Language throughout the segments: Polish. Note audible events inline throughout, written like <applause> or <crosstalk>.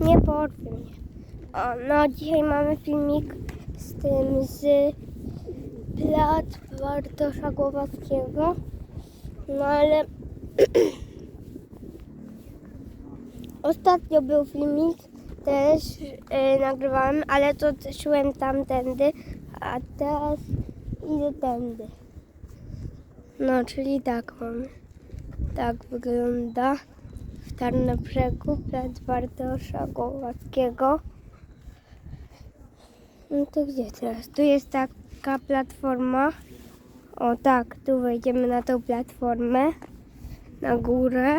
Nie porwie mnie. O, no dzisiaj mamy filmik z tym z plac Bartosza Głowackiego. No ale <clears throat> ostatnio był filmik, też e, nagrywałem, ale to szłem tamtędy, a teraz idę tędy. No, czyli tak mamy. Tak wygląda Tarnobrzegu, plac Bartosza Głowackiego. No to gdzie teraz? Tu jest taka platforma. O tak, tu wejdziemy na tą platformę. Na górę.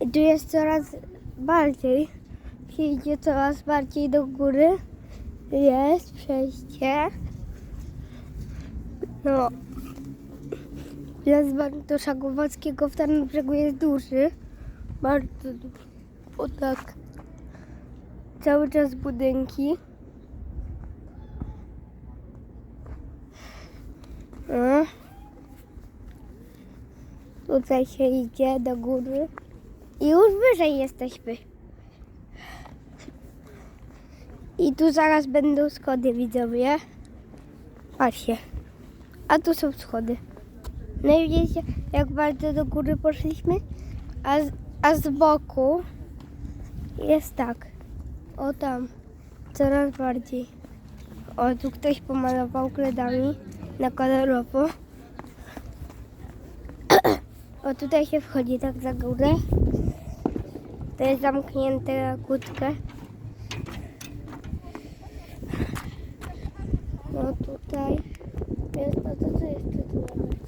I tu jest coraz bardziej. Się idzie coraz bardziej do góry. Jest przejście. No. Plac Bartosza Głowackiego w Tarnobrzegu jest duży. Bardzo duży. O tak. Cały czas budynki. No. Tutaj się idzie do góry. I już wyżej jesteśmy. I tu zaraz będą schody widzowie. Patrzcie. A tu są schody. No i widzicie, jak bardzo do góry poszliśmy, a a z boku jest tak. O tam, coraz bardziej. O, tu ktoś pomalował kredami na kolorowo. <clears throat> O, tutaj się wchodzi tak za górę. To jest zamknięte kłódkę. No tutaj jest to, co jeszcze tu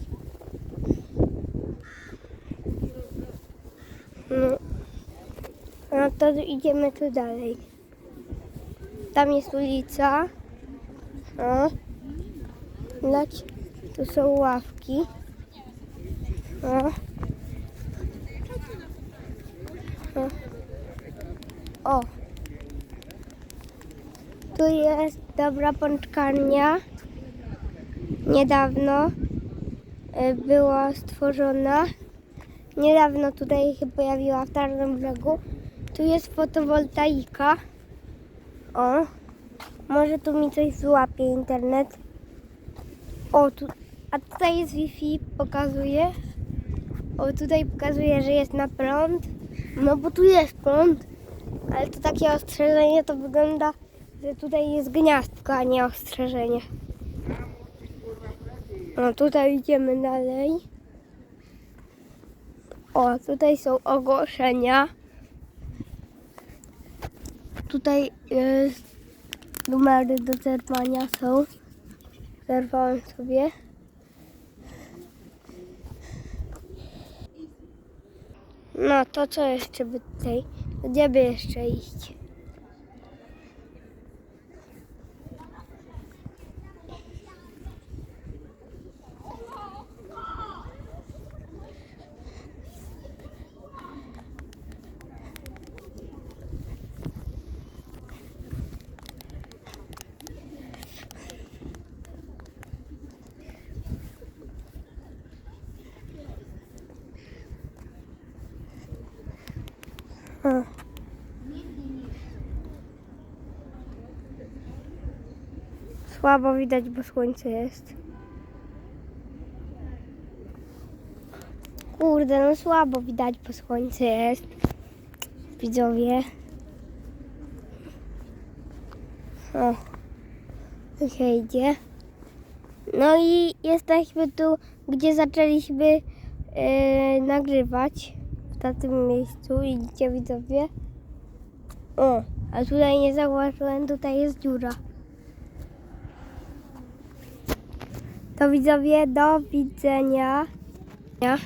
No. No to idziemy tu dalej. Tam jest ulica. O. Lać. Tu są ławki. O. O. o. Tu jest dobra pączkarnia. Niedawno y, była stworzona. Niedawno tutaj się pojawiła w Tarnym Brzegu. Tu jest fotowoltaika. O, może tu mi coś złapie internet. O, tu, a tutaj jest Wi-Fi, pokazuje. O, tutaj pokazuje, że jest na prąd. No bo tu jest prąd, ale to takie ostrzeżenie to wygląda, że tutaj jest gniazdko, a nie ostrzeżenie. No tutaj idziemy dalej. O, tutaj są ogłoszenia. Tutaj jest numery do zerwania są. Zerwałem sobie. No to co jeszcze by tutaj? Gdzie by jeszcze iść? O. Słabo widać, bo słońce jest. Kurde, no słabo widać, bo słońce jest. Widzowie. O. Się idzie. No i jesteśmy tu, gdzie zaczęliśmy e, nagrywać. W tym miejscu. Widzicie widzowie? O, a tutaj nie zauważyłem, tutaj jest dziura. To widzowie, do widzenia. Ja.